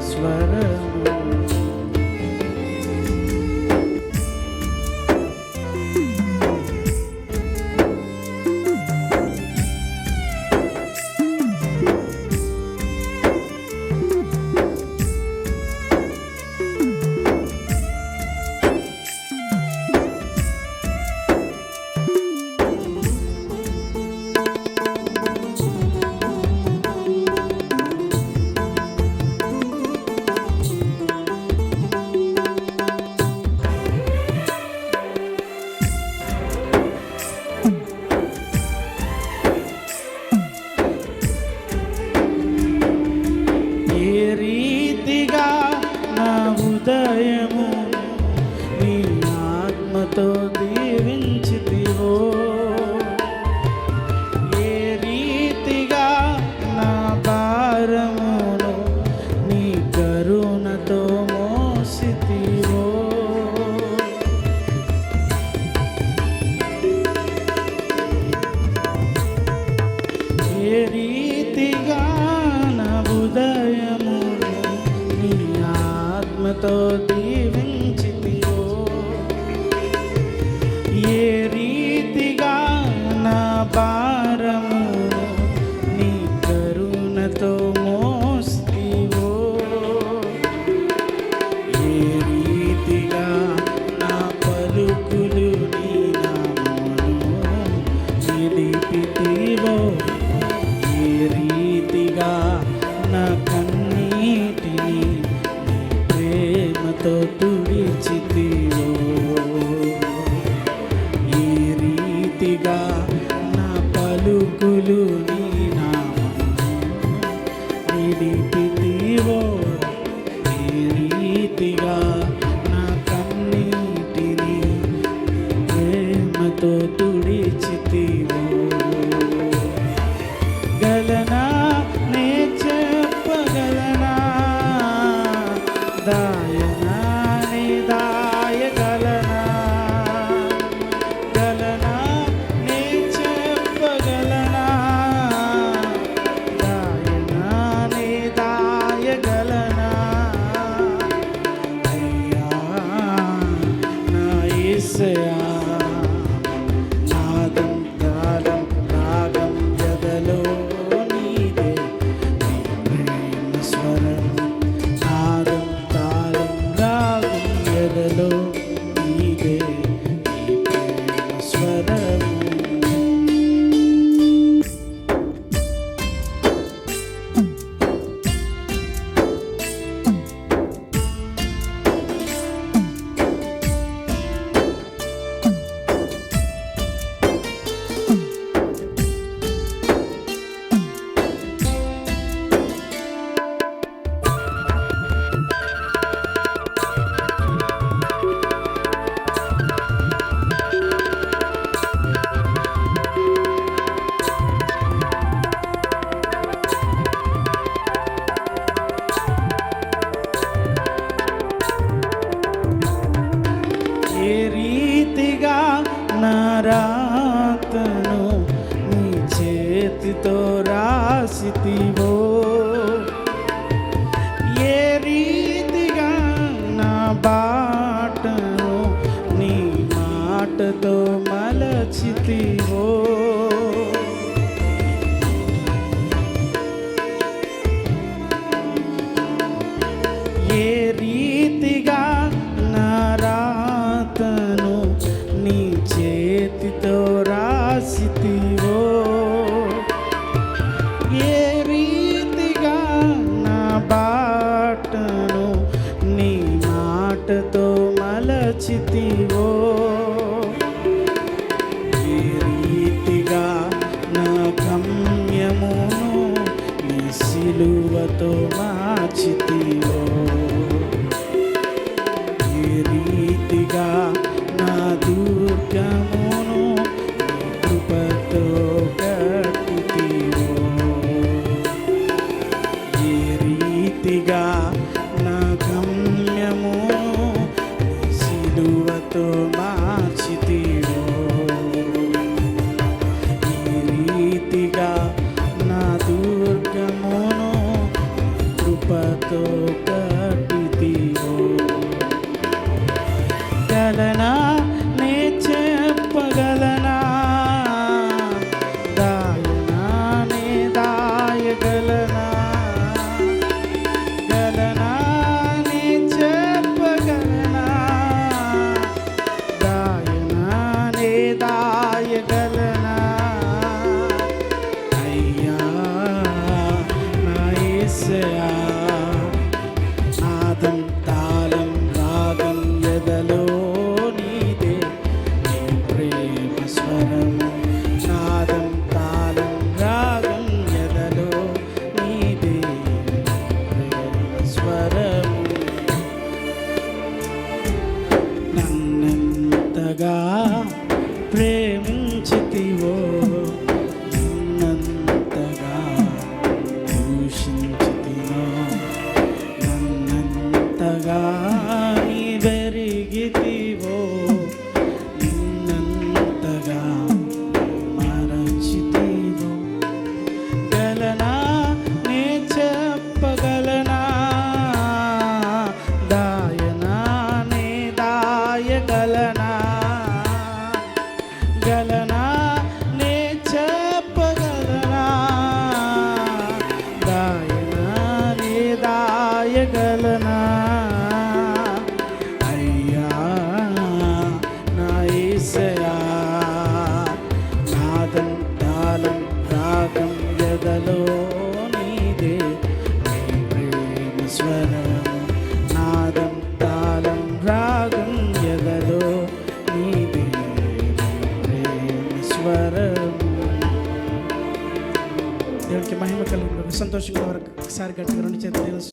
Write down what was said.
സ്മരണ ఏ రీతిగా నా బా Florida. రచితివో. ఈ రీతిగా నా గమ్యమును నీ సిలువతో మార్చితివో. రీతిగా నా దుర్గము సంతోషంగా ఒకసారి గట్టిగా రెండు చేతులు